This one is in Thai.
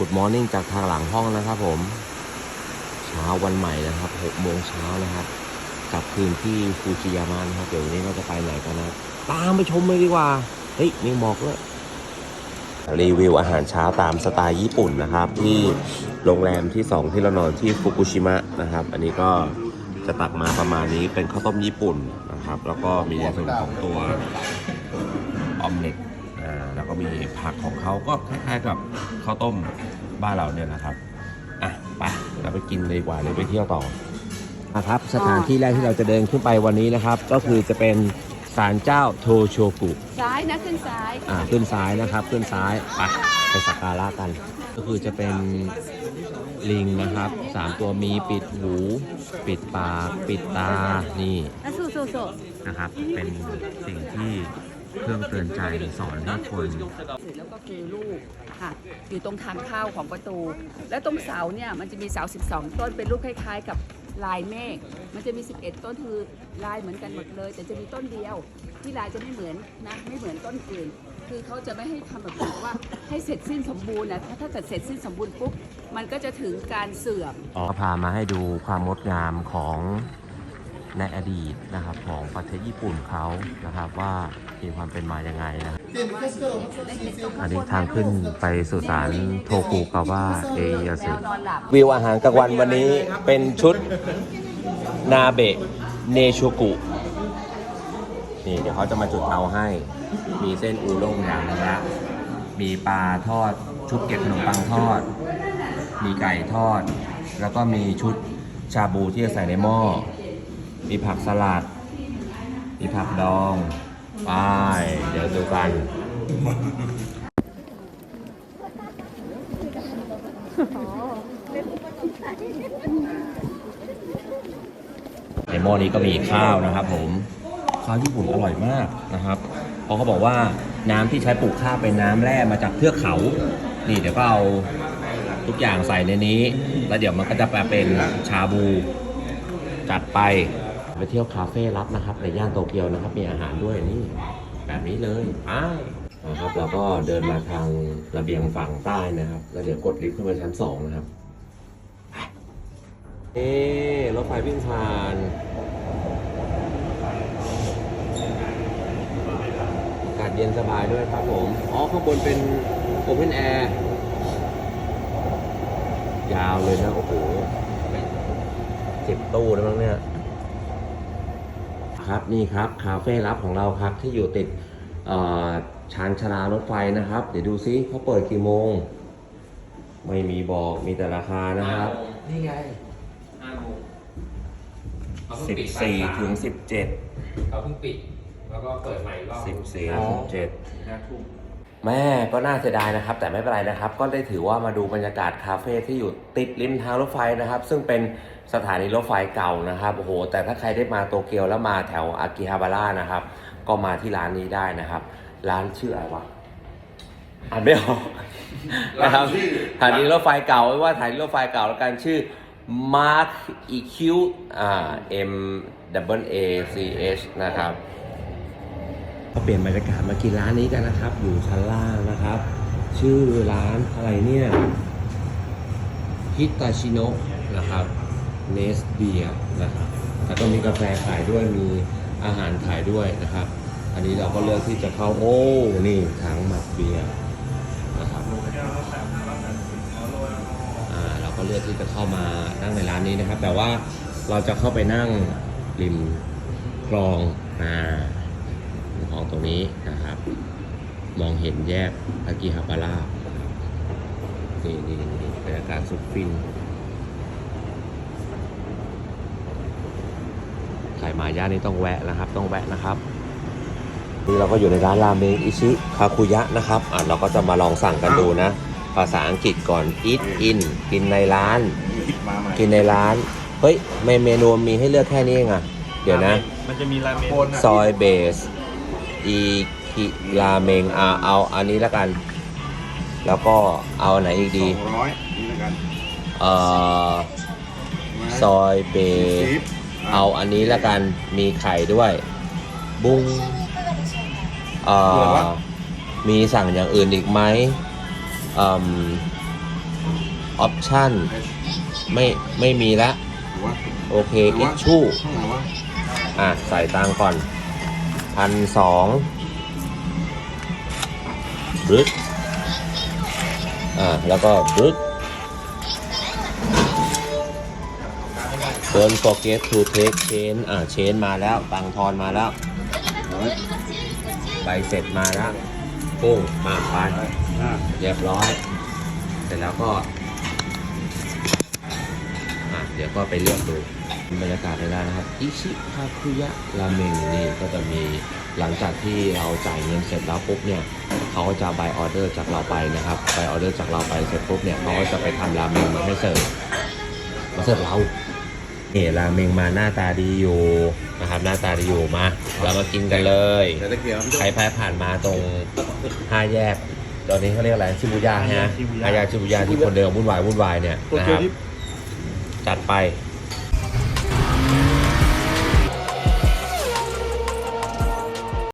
Good Morning จากทางหลังห้องนะครับผม เช้าวันใหม่นะครับ6โมงเช้านะครับกลับคืนที่ฟูจิยามานะครับ เดี๋ยววันนี้เราจะไปไหนกันนะ ตามไปชมเลยดีกว่า เฮ้ยมีหมอกด้วยรีวิวอาหารเช้าตามสไตล์ญี่ปุ่นนะครับ ที่โรงแรมที่ 2 ที่เรานอนที่ฟุกุชิมะนะครับ อันนี้ก็จะตักมาประมาณนี้เป็นข้าวต้มญี่ปุ่นนะครับ แล้วก็มีในส่วนของตัวออมเล็ต แล้วก็มีผักของเขาก็คล้ายๆกับข้าวต้มบ้านเราเนี่ยนะครับอะไปเราไปกินเลยดีกว่าหรือไปเที่ยวต่อนะครับสถานที่แรกที่เราจะเดินขึ้นไปวันนี้นะครับ ก็คือจะเป็นศาลเจ้าโทโชกุซ้ายนะขึ้นซ้ายอ่าขึ้นซ้ายนะครับขึ้นซ้ายไปไปสักการะกัน ก็คือจะเป็นลิงนะครับสามตัวมีปิดหู ปิดปาก ปิดตานี่อะสู้สู้สู้นะครับ เป็นสิ่งที่ เครื่องเตือนใจสอนให้คนแล้วก็คือลูกค่ะอยู่ตรงทางเข้าของประตู และตรงเสาเนี่ยมันจะมีเสา 12 ต้นเป็นรูปคล้าย ๆ กับลายเมฆมันจะมี 11 ต้นคือลายเหมือนกันหมดเลย แต่จะมีต้นเดียวที่ลายจะไม่เหมือนนะไม่เหมือนต้นอื่น คือเขาจะไม่ให้ทำแบบนี้ว่าให้เสร็จสิ้นสมบูรณ์นะถ้าถ้าเกิดเสร็จสิ้นสมบูรณ์ปุ๊บมันก็จะถึงการเสื่อมก็พามาให้ดูความงดงามของ ในอดีตนะครับของประเทศญี่ปุ่นเขานะครับว่ามีความเป็นมายังไงนะครับอันนี้ทางขึ้นไปสู่ศาลโทกุกาวะเอยาสึนอนหลับวิวอาหารกลางวันวันนี้เป็นชุดนาเบะเนโชกุ นี่เดี๋ยวเขาจะมาจุดเตาให้ มีเส้นอูด้งอย่างนะมีปลาทอด ชุดเก็บขนมปังทอด มีไก่ทอด แล้วก็มีชุดชาบูที่จะใส่ในหม้อ มีผักสลัด มีผักดองไปเดี๋ยวดูกัน ในหม้อนี้ก็มีข้าวนะครับผมข้าวญี่ปุ่นอร่อยมากนะครับเพราะเขาบอกว่าน้ำที่ใช้ปลูกข้าวเป็นน้ำแร่มาจากเทือกเขา นี่เดี๋ยวก็เอาทุกอย่างใส่ในนี้ แล้วเดี๋ยวมันก็จะแปลเป็นชาบู จัดไป ไปเที่ยวคาเฟ่รับนะครับ ในย่านโตเกียวนะครับ มีอาหารด้วยนี่ แบบนี้เลยอ้าวนะครับแล้วก็เดินมาทางระเบียงฝั่งใต้นะครับ แล้วเดี๋ยวกดลิฟต์ขึ้นไปชั้นสองนะครับเอ๊รถไฟวิ่งผ่านอากาศเย็นสบายด้วยครับผม อ๋อ ข้างบนเป็นโอเพนแอร์ยาวเลยนะ โอ้โหสิบตู้นะมั้งเนี่ย ครับนี่ครับคาเฟ่ลับของเราครับที่อยู่ติดเอ่อชานชาลารถไฟนะครับ เดี๋ยวดูซิเขาเปิดกี่โมง ไม่มีบอกมีแต่ราคานะครับ นี่ไงห้าโมงเขาเพิ่งปิด14ถึง17 เขาเพิ่งปิด แล้วก็เปิดใหม่อีกรอบ14ห้าทุ่ม17 แม่ก็น่าเสียดายนะครับ แต่ไม่เป็นไรนะครับ ก็ได้ถือว่ามาดูบรรยากาศคาเฟ่ที่อยู่ติดริมทางรถไฟนะครับ ซึ่งเป็นสถานีรถไฟเก่านะครับโอ้โหแต่ถ้าใครได้มาโตเกียวแล้วมาแถวอากิฮาบาระนะครับ ก็มาที่ร้านนี้ได้นะครับ ร้านชื่ออะไรวะอ่านไม่ออกนะครับสถานีรถไฟเก่าไม่ว่าสถานีรถไฟเก่าแล้วกันชื่อ Mark EQ อ่า M W A C H นะครับก็ เปลี่ยนบรรยากาศมากินร้านนี้กันนะครับ อยู่ชั้นล่างนะครับ ชื่อร้านอะไรเนี่ยฮิตาชิโนะนะครับเนสเบียนะครับแล้วก็มีกาแฟขายด้วยมีอาหารขายด้วยนะครับ อันนี้เราก็เลือกที่จะเข้าโอ้นี่ถังหมักเบียร์นะครับอ่าเราก็เลือกที่จะเข้ามานั่งในร้านนี้นะครับ แต่ว่าเราจะเข้าไปนั่งริมคลองอ่า ของตรงนี้นะครับ มองเห็นแยกอากิฮาบาระนี่นี่นี่บรรยากาศสุดฟินใครมาย่านนี้ต้องแวะนะครับ ต้องแวะนะครับนี่เราก็อยู่ในร้านราเมงอิชิคาคุยะนะครับอะเราก็จะมาลองสั่งกันดูนะ ภาษาอังกฤษก่อน eat in กินในร้าน กินในร้าน เฮ้ยเมนูมีให้เลือกแค่นี้เองอะ เดี๋ยวนะ มันจะมีราเมนซอยเบส อีคิราเมงอ่าเอาอันนี้แล้วกัน แล้วก็เอาอันไหนอีกดี สองร้อยนี่แล้วกันเอ่อ ซอยเบสสิบเอาอันนี้แล้วกันมีไข่ด้วย บุ้งเอ่อมีสั่งอย่างอื่นอีกไหมอืมออปชั่นไม่ไม่มีละ หรือว่าโอเคอิชชู่ข้างไหนวะ อะ ใส่ตังค์ก่อน พันสองบรึดอ่า แล้วก็บรึด Don't forget to take chain อ่าเชนมาแล้ว ตังทอนมาแล้วใบเสร็จมาแล้วปุ้งมาไปเรียบร้อย เสร็จแล้วก็ เดี๋ยวก็ไปเลือกดูบรรยากาศในร้านนะครับ อิชิคาคุยะราเมงนี่ก็จะมีหลังจากที่เราจ่ายเงินเสร็จแล้วปุ๊บเนี่ยเขาก็จะบายออเดอร์จากเราไปนะครับบายออเดอร์จากเราไปเสร็จปุ๊บเนี่ยเขาก็จะไปทำราเมงมาให้เสิร์ฟมาเสิร์ฟเรานี่ราเมงมาหน้าตาดีอยู่นะครับหน้าตาดีอยู่มาเรามากินกันเลยเดี๋ยวตะเกียบพี่ใครแพ้ผ่านมาตรงห้าแยก ตอนนี้เขาเรียกอะไรชิบูย่าฮะห้าแยกชิบูย่าที่คนเดินวุ่นวายวุ่นวายเนี่ยตัวนะเกีคยวรับที่ จัดไป